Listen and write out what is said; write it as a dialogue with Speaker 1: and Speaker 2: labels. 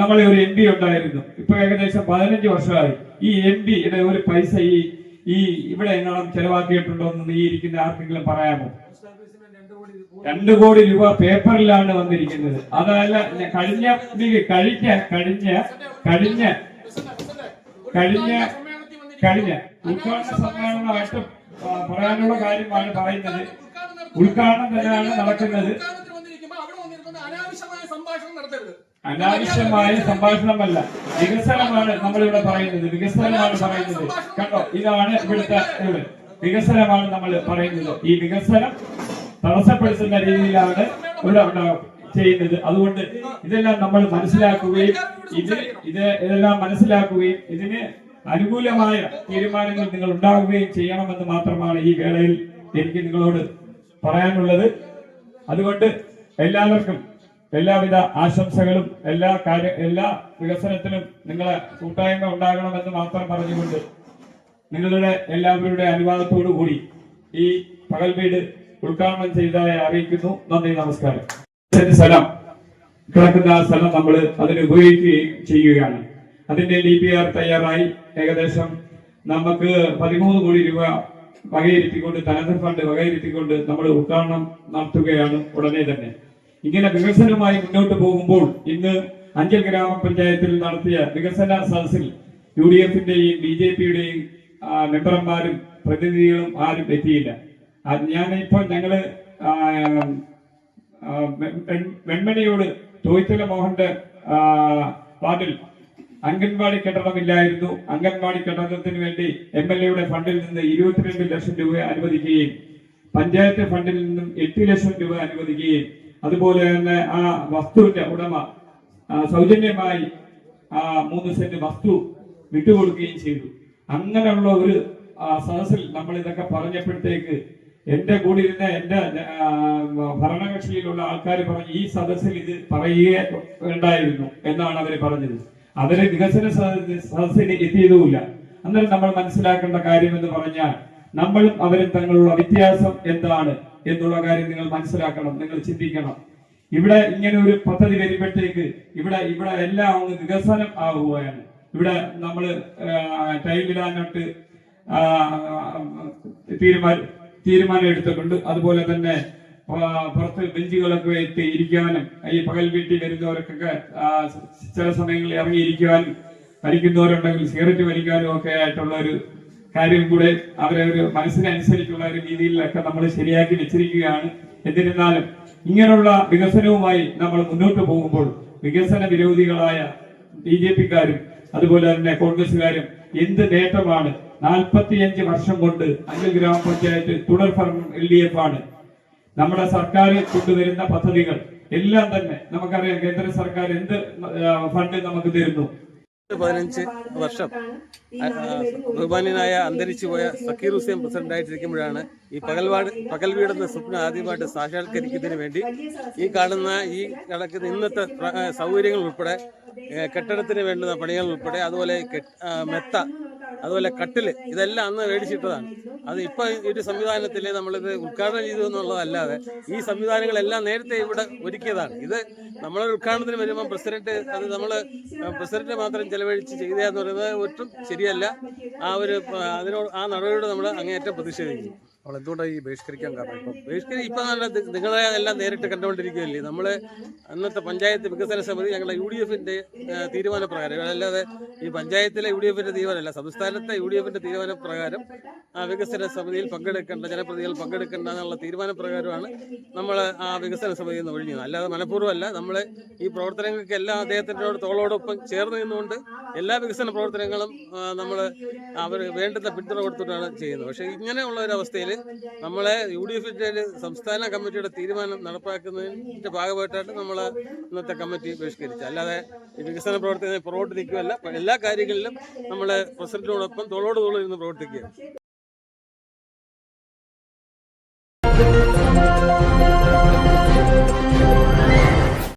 Speaker 1: നമ്മളെ ഒരു M P ഉണ്ടായിരുന്നു. ഇപ്പൊ ഏകദേശം പതിനഞ്ച് വർഷമായി. ഈ എം പിയുടെ ഒരു പൈസ ഈ ഈ ഇവിടെ എങ്ങാനും ചെലവാക്കിയിട്ടുണ്ടോ എന്ന് ഈ ഇരിക്കുന്ന ആർക്കെങ്കിലും പറയാമോ? രണ്ട് കോടി രൂപ പേപ്പറിലാണ് വന്നിരിക്കുന്നത്. അതല്ല കഴിഞ്ഞ കഴിഞ്ഞ കഴിഞ്ഞ കഴിഞ്ഞ കഴിഞ്ഞ കഴിഞ്ഞ. ഉദ്ഘാടന സമ്മേളനമായിട്ട് പറയാനുള്ള കാര്യമാണ് പറയുന്നത്. ഉദ്ഘാടനം തന്നെയാണ് നടക്കുന്നത്.
Speaker 2: അനാവശ്യമായ
Speaker 1: സംഭാഷണമല്ല. വികസനമാണ് നമ്മൾ ഇവിടെ പറയുന്നത്. വികസനമാണ് പറയുന്നത്. കണ്ടോ? ഇതാണ് ഇവിടുത്തെ വികസനമാണ് നമ്മൾ പറയുന്നത്. ഈ വികസനം തടസ്സപ്പെടുത്തുന്ന രീതിയിലാണ് ഇവിടെ ചെയ്യുന്നത്. അതുകൊണ്ട് ഇതെല്ലാം നമ്മൾ മനസ്സിലാക്കുകയും ഇത് ഇത് ഇതെല്ലാം മനസ്സിലാക്കുകയും ഇതിന് അനുകൂലമായ തീരുമാനങ്ങൾ നിങ്ങൾ ഉണ്ടാവുകയും ചെയ്യണമെന്ന് മാത്രമാണ് ഈ വേളയിൽ എനിക്ക് നിങ്ങളോട് പറയാനുള്ളത്. അതുകൊണ്ട് എല്ലാവർക്കും എല്ലാവിധ ആശംസകളും എല്ലാ കാര്യ എല്ലാ വികസനത്തിനും നിങ്ങളെ കൂട്ടായ്മ ഉണ്ടാകണമെന്ന് മാത്രം പറഞ്ഞുകൊണ്ട് നിങ്ങളുടെ എല്ലാവരുടെ അനുവാദത്തോടു കൂടി ഈ പകൽ വീട് ഉദ്ഘാടനം ചെയ്തതായി അറിയിക്കുന്നു. നന്ദി നമസ്കാരം. സ്ഥലം കിടക്കുന്ന സ്ഥലം നമ്മൾ അതിന് ഉപയോഗിക്കുകയും ചെയ്യുകയാണ്. അതിന്റെ ഡി പി ആർ തയ്യാറായി. ഏകദേശം നമുക്ക് പതിമൂന്ന് കോടി രൂപ വകയിരുത്തിക്കൊണ്ട് തനത് ഫണ്ട് വകയിരുത്തിക്കൊണ്ട് നമ്മൾ ഉദ്ഘാടനം നടത്തുകയാണ് ഉടനെ തന്നെ. ഇങ്ങനെ വികസനവുമായി മുന്നോട്ട് പോകുമ്പോൾ ഇന്ന് അഞ്ചൽ ഗ്രാമപഞ്ചായത്തിൽ നടത്തിയ വികസന സദസ്സിൽ യു ഡി എഫിന്റെയും ബി ജെ പിയുടെയും മെമ്പർമാരും പ്രതിനിധികളും ആരും എത്തിയില്ല. ഞാനിപ്പോൾ ഞങ്ങൾ വെൺമണിയോട് തോയ്ത്തല മോഹന്റെ വാർഡിൽ അംഗൻവാടി കെട്ടിടമില്ലായിരുന്നു. അംഗൻവാടി കെട്ടിടത്തിന് വേണ്ടി എം എൽ എയുടെ ഫണ്ടിൽ നിന്ന് ഇരുപത്തിരണ്ട് ലക്ഷം രൂപ അനുവദിക്കുകയും പഞ്ചായത്ത് ഫണ്ടിൽ നിന്നും എട്ട് ലക്ഷം രൂപ അനുവദിക്കുകയും അതുപോലെ തന്നെ ആ വസ്തുവിന്റെ ഉടമ സൗജന്യമായി ആ മൂന്ന് സെന്റ് വസ്തു വിട്ടുകൊടുക്കുകയും ചെയ്തു. അങ്ങനെയുള്ള ഒരു സദസ്സിൽ നമ്മൾ ഇതൊക്കെ പറഞ്ഞപ്പോഴത്തേക്ക് എന്റെ കൂടെ ഇരുന്ന എന്റെ ഭരണകക്ഷിയിലുള്ള ആൾക്കാർ പറഞ്ഞു ഈ സദസ്സിൽ ഇത് പറയുക ഉണ്ടായിരുന്നു എന്നാണ് അവർ പറഞ്ഞത്. അവർ വികസന സദ- സദസ്സിന് എത്തിയതുമില്ല. അന്നേരം നമ്മൾ മനസ്സിലാക്കേണ്ട കാര്യം എന്ന് പറഞ്ഞാൽ നമ്മളും അവരും തങ്ങളുള്ള വ്യത്യാസം എന്താണ്? എന്നുള്ള കാര്യം നിങ്ങൾ മനസ്സിലാക്കണം നിങ്ങൾ ചിന്തിക്കണം. ഇവിടെ ഇങ്ങനെ ഒരു പദ്ധതി വരുമ്പോഴത്തേക്ക് ഇവിടെ ഇവിടെ എല്ലാം ഒന്ന് വികസനം ആവുകയാണ്. ഇവിടെ നമ്മൾ ടൈമിലാനോട്ട് തീരുമാനം തീരുമാനം എടുത്തിട്ടുണ്ട്. അതുപോലെ തന്നെ പുറത്ത് ബെഞ്ചുകളൊക്കെ വെച്ച് ഇരിക്കാനും ഈ പകൽ വീട്ടിൽ വരുന്നവർക്കൊക്കെ ചില സമയങ്ങളിൽ ഇറങ്ങിയിരിക്കുവാനും വലിക്കുന്നവരുണ്ടെങ്കിൽ സിഗരറ്റ് വലിക്കാനും ഒക്കെ ആയിട്ടുള്ള ഒരു കാര്യം കൂടെ അവരെ ഒരു മനസ്സിനനുസരിച്ചുള്ള ഒരു രീതിയിലൊക്കെ നമ്മൾ ശരിയാക്കി വെച്ചിരിക്കുകയാണ്. എന്നിരുന്നാലും ഇങ്ങനെയുള്ള വികസനവുമായി നമ്മൾ മുന്നോട്ട് പോകുമ്പോൾ വികസന വിരോധികളായ ബി ജെ പിക്കാരും അതുപോലെ തന്നെ കോൺഗ്രസ്സുകാരും എന്ത് നേട്ടമാണ്? നാൽപ്പത്തിയഞ്ച് വർഷം കൊണ്ട് അഞ്ചൽ ഗ്രാമപഞ്ചായത്ത് തുടർ എൽ ഡി എഫ് ആണ് നമ്മുടെ സർക്കാർ കൊണ്ടുവരുന്ന പദ്ധതികൾ എല്ലാം തന്നെ നമുക്കറിയാം കേന്ദ്ര സർക്കാർ എന്ത് ഫണ്ട് നമുക്ക് തരുന്നു.
Speaker 3: പതിനഞ്ച് വർഷം. ബഹുമാന്യനായ അന്തരിച്ചു പോയ സക്കീർ ഹുസൈൻ പ്രസിഡന്റായിട്ടിരിക്കുമ്പോഴാണ് ഈ പകൽവാട് പകൽ വീടുന്ന സ്വപ്നം ആദ്യമായിട്ട് സാക്ഷാത്കരിക്കുന്നതിന് വേണ്ടി ഈ കാണുന്ന ഈ കിടക്കുന്ന ഇന്നത്തെ സൗകര്യങ്ങൾ ഉൾപ്പെടെ കെട്ടിടത്തിന് വേണ്ടുന്ന പണികൾ ഉൾപ്പെടെ അതുപോലെ മെത്ത അതുപോലെ കട്ടിൽ ഇതെല്ലാം അന്ന് മേടിച്ചിട്ടതാണ്. അത് ഇപ്പൊ ഈ ഒരു സംവിധാനത്തിൽ നമ്മളിത് ഉദ്ഘാടനം ചെയ്തു എന്നുള്ളതല്ലാതെ ഈ സംവിധാനങ്ങളെല്ലാം നേരത്തെ ഇവിടെ ഒരുക്കിയതാണ്. ഇത് നമ്മളെ ഉദ്ഘാടനത്തിന് വരുമ്പോൾ പ്രസിഡന്റ് അത് നമ്മൾ പ്രസിഡന്റ് മാത്രം ചെലവഴിച്ച് ചെയ്തതെന്ന് പറയുന്നത് ഒട്ടും ശരിയല്ല. ആ ഒരു അതിനോട് ആ നടപടിയോട് നമ്മൾ അങ്ങേയറ്റം
Speaker 4: പ്രതിഷേധിക്കും എന്തുകൊണ്ടാണ് ഈ ബഹിഷ്കരിക്കാൻ കാരണം ഇപ്പം?
Speaker 3: ബഹിഷ്കരി ഇപ്പൊ നല്ല നിങ്ങളെ എല്ലാം നേരിട്ട് കണ്ടുകൊണ്ടിരിക്കുകയല്ലേ? നമ്മൾ അന്നത്തെ പഞ്ചായത്ത് വികസന സമിതി ഞങ്ങളുടെ യു ഡി എഫിന്റെ തീരുമാനപ്രകാരം അല്ലാതെ ഈ പഞ്ചായത്തിലെ യു ഡി എഫിന്റെ തീരുമാനമല്ല സംസ്ഥാനത്തെ യു ഡി എഫിന്റെ തീരുമാനപ്രകാരം ആ വികസന സമിതിയിൽ പങ്കെടുക്കേണ്ട ജനപ്രതിനിധികൾ പങ്കെടുക്കേണ്ട എന്നുള്ള തീരുമാനപ്രകാരമാണ് നമ്മൾ ആ വികസന സമിതിയിൽ നിന്ന് ഒഴിഞ്ഞത്. അല്ലാതെ മനഃപൂർവമല്ല നമ്മൾ ഈ പ്രവർത്തനങ്ങൾക്കെല്ലാം അദ്ദേഹത്തിന്റെ തോളോടൊപ്പം ചേർന്ന് നിന്നുകൊണ്ട് എല്ലാ വികസന പ്രവർത്തനങ്ങളും നമ്മൾ അവർ വേണ്ടുന്ന പിന്തുണ കൊടുത്തിട്ടാണ് ചെയ്യുന്നത്. പക്ഷേ ഇങ്ങനെയുള്ള ഒരു അവസ്ഥയിൽ നമ്മളെ യു ഡി എഫിന്റെ സംസ്ഥാന കമ്മിറ്റിയുടെ തീരുമാനം നടപ്പാക്കുന്നതിന്റെ ഭാഗമായിട്ടാണ് നമ്മൾ ഇന്നത്തെ കമ്മിറ്റി ബഹിഷ്കരിച്ചത്. അല്ലാതെ വികസന പ്രവർത്തനങ്ങൾ പുറകോട്ട് നിൽക്കുകയല്ല എല്ലാ കാര്യങ്ങളിലും നമ്മൾ പ്രസിഡന്റിനോടൊപ്പം തോളോട് തോളിൽ നിന്ന് പ്രവർത്തിക്കുക